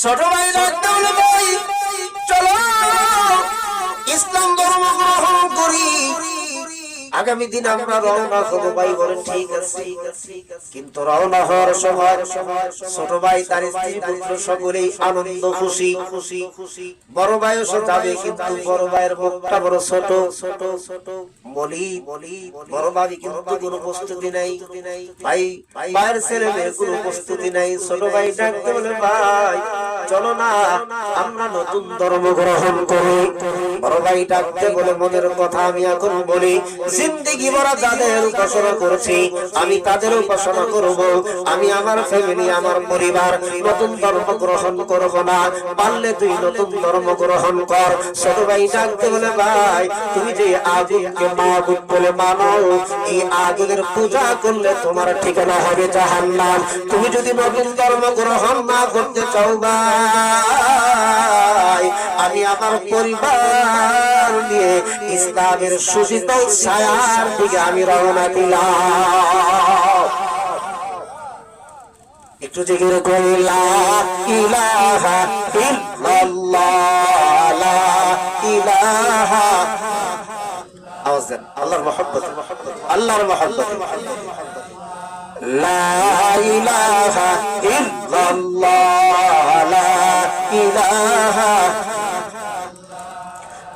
ছোট ভাই আগামী দিন আমরা রওনা হব ভাই বলেন ঠিক আছে। কিন্তু রওনা হওয়ার সময় ছোট ভাই তার স্ত্রী পুত্র সকলেই আনন্দ, খুশি। খুশি বড় যাবে, কিন্তু বড় ভাইয়ের মুখটা বড় ছোট। ছোট ছোট বলি বলি বড় ভাবি কিন্তু কোনো প্রস্তুতি নাই। ভাই, ভাইয়ের ছেলে মেয়ের কোনো প্রস্তুতি নাই। ছোট ভাই ডাকতে বলে, ভাই চলো না। আমরা নতুন ধর্ম গ্রহণ করি। ভাই ডাকতে বলে মনের কথা আমি এখন বলি। জিন্দিগি যাদের উপাসনা করেছি, আমি তাদের উপাসনা করব। আমি আমার ফ্যামিলি আমার পরিবার নতুন ধর্ম গ্রহণ করব না। পারলে তুই নতুন ধর্ম গ্রহণ কর। ছোট ভাই ডাকতে বলে, ভাই, তুমি যে আগুনকে মাহবুব বলে মানো, এই আগুনের পূজা করলে তোমার ঠিকানা হবে জাহান্নাম। তুমি যদি নতুন ধর্ম গ্রহণ না করতে চাও, ভাই আমার পরিবার নিয়ে ইসলামের সুশীতল ছায়ার দিকে আমি রওনা দিলাম। একটু দেন, আল্লাহর মহব্বত আল্লাহর মহব্বত। লা ইল্লাল্লাহ, লা ইলাহা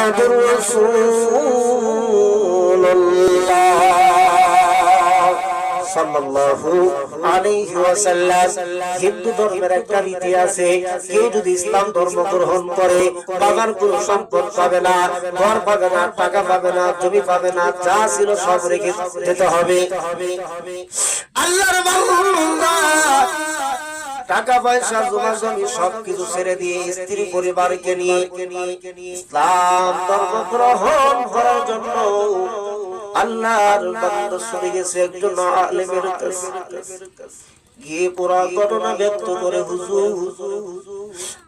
লা ইলাহা মোহাম্মদুর রসুল্লাহ সাল্লাল্লাহু আলাইহি ওয়াসাল্লাম হিন্দু ধর্মের একটা রীতি আছে। কেউ যদি ইসলাম ধর্ম গ্রহণ করে বাবার কোনো সম্পদ পাবে না, ঘর পাবে না, টাকা পাবে না, জমি পাবে না, যা ছিল সব রেখে যেতে হবে। আল্লাহর বান্দা টাকা পয়সা, জমা জমি সবকিছু ছেড়ে দিয়ে স্ত্রী পরিবারকে নিয়ে ইসলাম ধর্ম গ্রহণ করার জন্য আল্লাহর বান্দা শুনে গেছে একজন আলেমের কাছে। গিয়ে পুরা ঘটনা ব্যক্ত করে, হুজুর,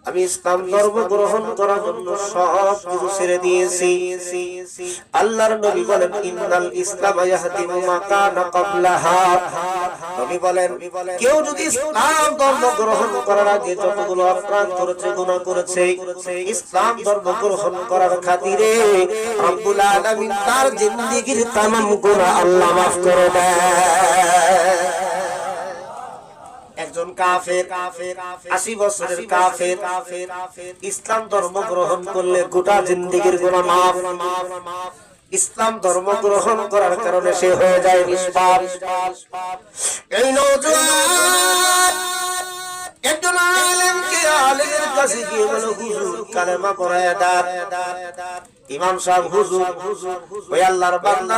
আমি ইসলাম ধর্ম গ্রহণ করার জন্য সব কিছু ছেড়ে দিয়েছি। আল্লাহর নবী বলেন, ইন্নাল ইসলাম নবী বলেন কেউ যদি ইসলাম ধর্ম গ্রহণ করার আগে যতগুলো অপরাধ করেছে গুনাহ করেছে ইসলাম ধর্ম গ্রহণ করার খাতিরে রব্বুল আলামিন তার জিন্দেগীর तमाम গুনাহ আল্লাহ মাফ করে দেয় একজন কাফের আশি বছরের কাফের ইসলাম ধর্ম গ্রহণ করলে গোটা জিন্দিগির গুণা মাফ ইসলাম ধর্ম গ্রহণ করার কারণে সে হয়ে যায় নিষ্পাপ। এই নওজোয়ান একজন আলেমকে আলেমের কাছে গিয়ে বলো, হুজুর, কালেমা পড়ায় ইমাম সাহেব, হুজুর, ওই আল্লাহর বান্দা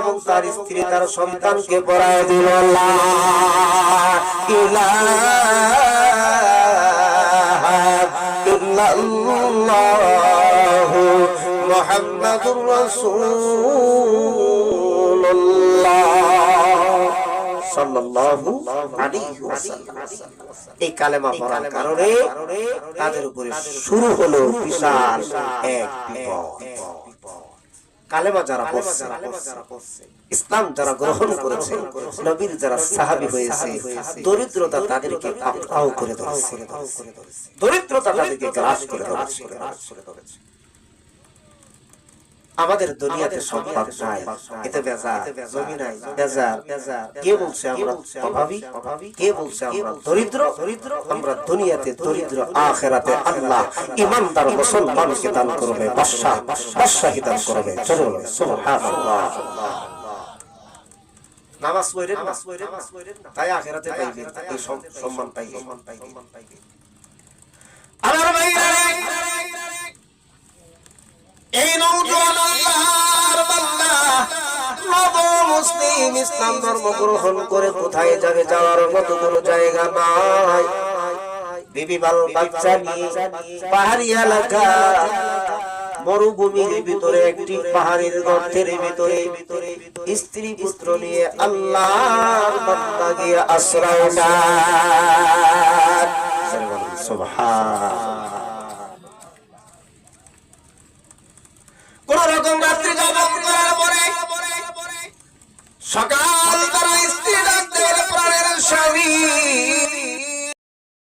এবং তার স্ত্রী তার সন্তানকে পড়ায় দিল লা ইলাহা ইল্লাল্লাহু মুহাম্মাদুর এই কালেমা পড়ার কারণে তাদের উপরে শুরু হলো বিশাল এক বিপদ। কালেমা যারা পড়ছে ইসলাম যারা গ্রহণ করেছে নবীর যারা সাহাবী হয়েছে দরিদ্রতা তাদেরকে পাকড়াও করে ধরেছে। দরিদ্রতা তাদেরকে গ্রাস করে ধরেছে। আমাদের দুনিয়াতে সম্পদ নাই। এতে বেজা জমি নাই বেজা কে বলছে আমরা অভাবী? কে বলছে আমরা দরিদ্র? দরিদ্র? আমরা দুনিয়াতে দরিদ্র আখেরাতে আল্লাহ। ইমানদার মুসলমানকে দান করবে? বাদশাহ বাদশাহী দান করবে? চলো সুবহানাল্লাহ। নামাজ পড়েন নামাজ পড়েন তাই আখেরাতে পাইবেন এই সম- সম্মান পাইবেন আমার ভাইরা এই মুসলিম ইসলাম ধর্ম গ্রহণ করে কোথায় যাবে যাওয়ার মতো কোনো জায়গা নাই? বিবি বাল বাচ্চা পাহাড়ি এলাকা। মরুভূমির ভিতরে একটি পাহাড়ের গর্তের ভিতরে স্ত্রী পুত্র নিয়ে আল্লাহর বান্দা গিয়ে আশ্রয়। কোন রকম রাত্রি যাপন করার সকাল তারা স্ত্রী ডাকতে প্রাণের স্বামী।